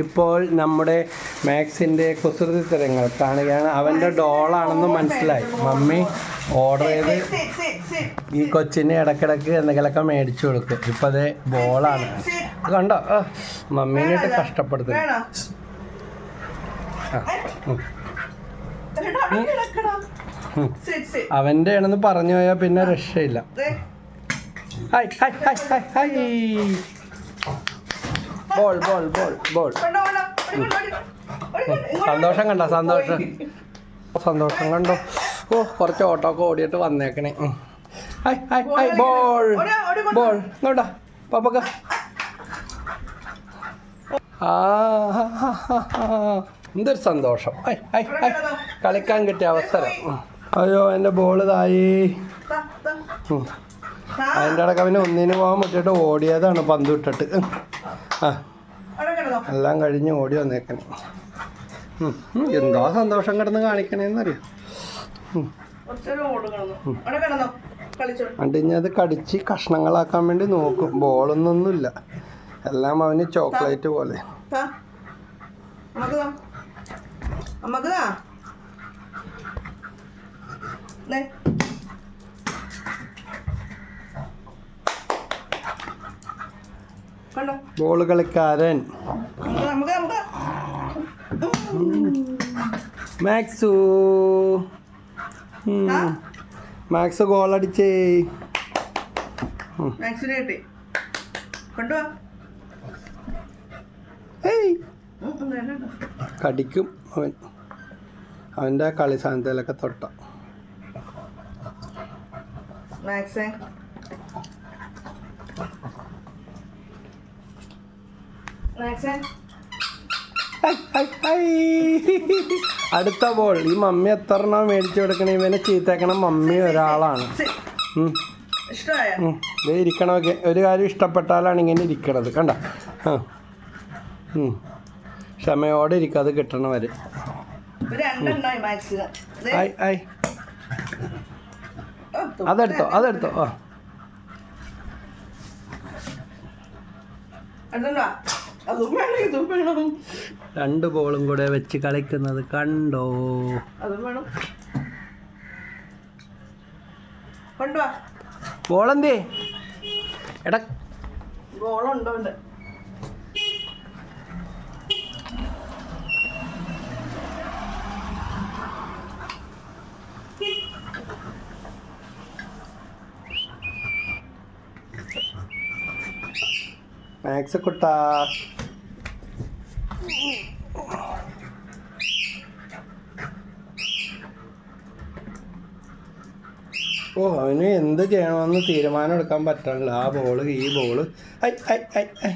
ഇപ്പോൾ നമ്മുടെ മാക്സിന്റെ കുസൃതി തരങ്ങൾ കാണുകയാണ്. അവന്റെ ഡോളാണെന്ന് മനസ്സിലായി. മമ്മി ഓർഡർ ചെയ്ത്. ഈ കൊച്ചിന് ഇടക്കിടക്ക് എന്തെങ്കിലുമൊക്കെ മേടിച്ചു കൊടുക്കും. ഇപ്പം അതേ ബോളാണ്. കണ്ടോ? മമ്മീനായിട്ട് കഷ്ടപ്പെടുത്തുന്നു. sit. അവന്റെ ആണെന്ന് പറഞ്ഞു പോയാൽ പിന്നെ രക്ഷയില്ല. Hi hi hi hi hi. Ball ball ball ball. സന്തോഷം കണ്ടോ? സന്തോഷം. സന്തോഷം കണ്ടോ? ഓ കുറച്ച് ഓട്ടോ ഒക്കെ ഓടിയിട്ട് വന്നേക്കണേ. Hi hi hi ball. Ball ഇങ്ങോട്ടാ. പപ്പക്ക. എന്തൊരു സന്തോഷം. Hi hi hi. കളിക്കാൻ കിട്ടിയ അവസരം. അയ്യോ എന്റെ ബോൾ തായി. അതിന്റെ ഇടയ്ക്ക് അവന് ഒന്നിന് പോകാൻ പറ്റിയിട്ട് ഓടിയതാണ് പന്ത് വിട്ടിട്ട്. ആ. എല്ലാം കഴിഞ്ഞ് ഓടി വന്നേക്കണേ. എന്താ സന്തോഷം കിടന്ന് കാണിക്കണേന്നറിയോ. എന്നിട്ട് ഇനി അത് കടിച്ച് കഷ്ണങ്ങളാക്കാൻ വേണ്ടി നോക്കും. ബോളൊന്നൊന്നുമില്ല. എല്ലാം അവന് ചോക്ലേറ്റ് പോലെ. താ. അമ്മയ്ക്ക് കണ്ടോ? ബോൾ കളിക്കാരൻ. നമുക്ക് നമുക്ക്. മാക്സു. മാക്സ് ഗോളടിച്ചേ മാക്സിന് കിട്ടി. കൊണ്ടുവാ. കടിക്കും അവൻ. അവന്റെ കളി സാധനത്തിലൊക്കെ തൊട്ട. മാക്സേ. അടുത്ത ബോൾ ഈ മമ്മി എത്ര എണ്ണം മേടിച്ചു കൊടുക്കണ? ഇവനെ ചീത്തേക്കണ. മമ്മി ഒരാളാണ്. ഇരിക്കണമൊക്കെ. ഒരു കാര്യം ഇഷ്ടപ്പെട്ടാലാണ് ഇങ്ങനെ ഇരിക്കണത്. കണ്ട. ക്ഷമയോടെ ഇരിക്കും. അത് കിട്ടണ വരെ അതെടുത്തോ അതെടുത്തോ. ആ. രണ്ട് ബോളും കൂടെ വെച്ച് കളിക്കുന്നത് കണ്ടോ? അതും വേണം. കൊണ്ടുവാ. ബോളെന്തേ? എടാ. ഗോളുണ്ടോ മാക്സ് കുട്ടാ ഓ അവന് എന്ത് ചെയ്യണമെന്ന് തീരുമാനം എടുക്കാൻ പറ്റണില്ല. ആ ബോൾ ഈ ബോൾ ഐ ഐ ഐ ഐ.